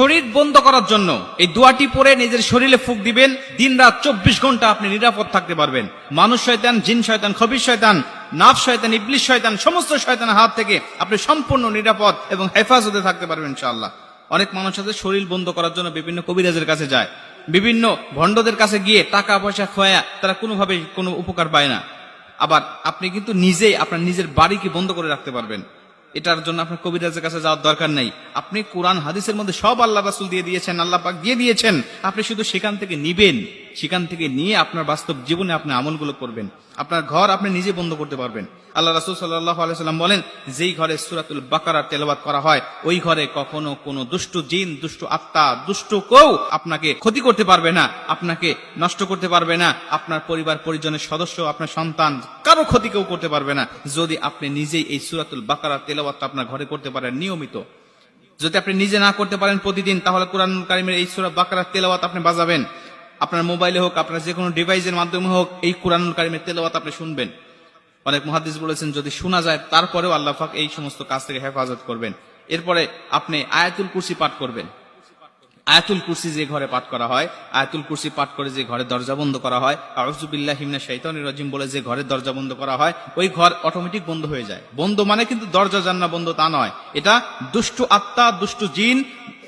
শরীর বন্ধ করার জন্য এই দোয়াটি পরে নিজের শরীরে ফুক দিবেন দিন রাত চব্বিশ ঘণ্টা আপনি নিরাপদ থাকতে পারবেন। মানুষ শয়তান, জিন শয়তান, খবির শয়তান, নাফ শয়তান, ইবলিশ শয়তান, সমস্ত শয়তানের হাত থেকে আপনি সম্পূর্ণ নিরাপদ এবং হেফাজতে থাকতে পারবেন ইনশাআল্লাহ। অনেক মানুষ আছে শরীর বন্ধ করার জন্য বিভিন্ন কবিরাজের কাছে যায়। বিভিন্ন ভণ্ডদের কাছে গিয়ে টাকা পয়সা খোয়া তারা কোনোভাবে কোনো উপকার পায় না। আবার আপনি কিন্তু নিজেই আপনার নিজের বাড়িকে বন্ধ করে রাখতে পারবেন। এটার জন্য আপনার কবিরাজের কাছে যাওয়ার দরকার নেই। আপনি কোরআন, হাদিসের মধ্যে সব আল্লাহ রাসুল দিয়ে দিয়েছেন, আল্লাহ পাক দিয়ে দিয়েছেন। আপনি শুধু সেখান থেকে নিবেন। সেখান থেকে নিয়ে আপনার বাস্তব জীবনে আপনি আমলগুলো করবেন। আপনার ঘর আপনি নিজে বন্ধ করতে পারবেন। আল্লাহ রাসুল সাল্লাহ বলেন, যেই ঘরে সুরাতুল বাকারার তেলাবাত করা হয়, ওই ঘরে কখনো কোনো দুষ্ট জিন, দুষ্টু আত্মা, দুষ্টু কেউ আপনাকে ক্ষতি করতে পারবে না, আপনাকে নষ্ট করতে পারবে না, আপনার পরিবার, পরিজনের সদস্য, আপনার সন্তান, কারও ক্ষতি কেউ করতে পারবে না। যদি আপনি নিজেই এই সুরাতুল বাকারার তেলাবাতটা আপনার ঘরে করতে পারেন, নিয়মিত। যদি আপনি নিজে না করতে পারেন প্রতিদিন, তাহলে কোরআন কারিমের এই সুরা বাকারার তেলাওয়াত আপনি বাজাবেন। আপনার মোবাইলে হোক, আপনার যে কোনো ডিভাইসের মাধ্যমে হোক, এই কোরআনুল কারিমের তেলাওয়াত আপনি শুনবেন। অনেক মহাদিস বলেছেন, যদি শোনা যায়, তারপরেও আল্লাহ এই সমস্ত কাজ থেকে হেফাজত করবেন। এরপরে আপনি আয়াতুল কুরসি পাঠ করবেন। আয়াতুল কুরসি যে ঘরে পাঠ করা হয়, আয়াতুল কুরসি পাঠ করে যে ঘরে দরজা বন্ধ করা হয় আউজুবিল্লাহ হিমনা শৈতানির রাজিম বলে যে ঘরে দরজা বন্ধ করা হয়, ওই ঘর অটোমেটিক বন্ধ হয়ে যায়। বন্ধ মানে কিন্তু দরজা জান্না বন্ধ তা নয়। এটা দুষ্টু আত্মা, দুষ্টু জিন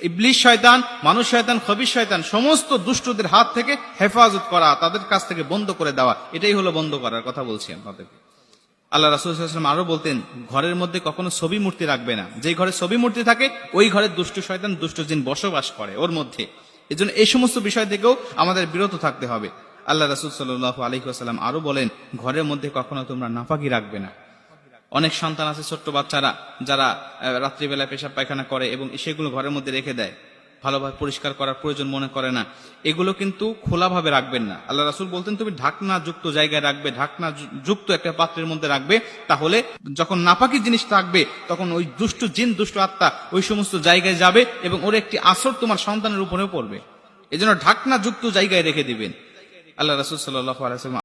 ইবলিশ শয়তান, মানুষ শয়তান খবির শয়তান, সমস্ত দুষ্টদের হাত থেকে হেফাজত করা, তাদের কাছ থেকে বন্ধ করে দেওয়া, এটাই হলো বন্ধ করার কথা বলছি আপনাদেরকে। আল্লাহ রাসুলাম আরও বলতেন, ঘরের মধ্যে কখনো ছবি মূর্তি রাখবে না। যে ঘরে ছবি মূর্তি থাকে, ওই ঘরে দুষ্ট শয়তান, দুষ্ট জিন বসবাস করে ওর মধ্যে। এই জন্য এই সমস্ত বিষয় থেকেও আমাদের বিরত থাকতে হবে। আল্লাহ রাসুল সাল্লাহ আলহিহাস্লাম আরও বলেন, ঘরের মধ্যে কখনো তোমরা নাফাকি রাখবে না। অনেক সন্তান আছে ছোট্ট বাচ্চারা যারা আহ, রাত্রিবেলায় পেশাব পায়খানা করে এবং সেগুলো ঘরের মধ্যে রেখে দেয়। ভালোভাবে পরিষ্কার করার প্রয়োজন মনে করে না। এগুলো কিন্তু খোলাভাবে রাখবেন না। আল্লাহ রাসুল বলতেন তুমি ঢাকনা যুক্ত জায়গায় রাখবে ঢাকনা যুক্ত একটা পাত্রের মধ্যে রাখবে তাহলে যখন নাপাকি জিনিস থাকবে তখন ওই দুষ্ট জিন দুষ্ট আত্মা ওই সমস্ত জায়গায় যাবে এবং ওর একটি আসর তোমার সন্তানের উপরেও পড়বে। এই জন্য ঢাকনা যুক্ত জায়গায় রেখে দিবেন। আল্লাহ রাসুল সাল্লাহ আলাইসাল্লাম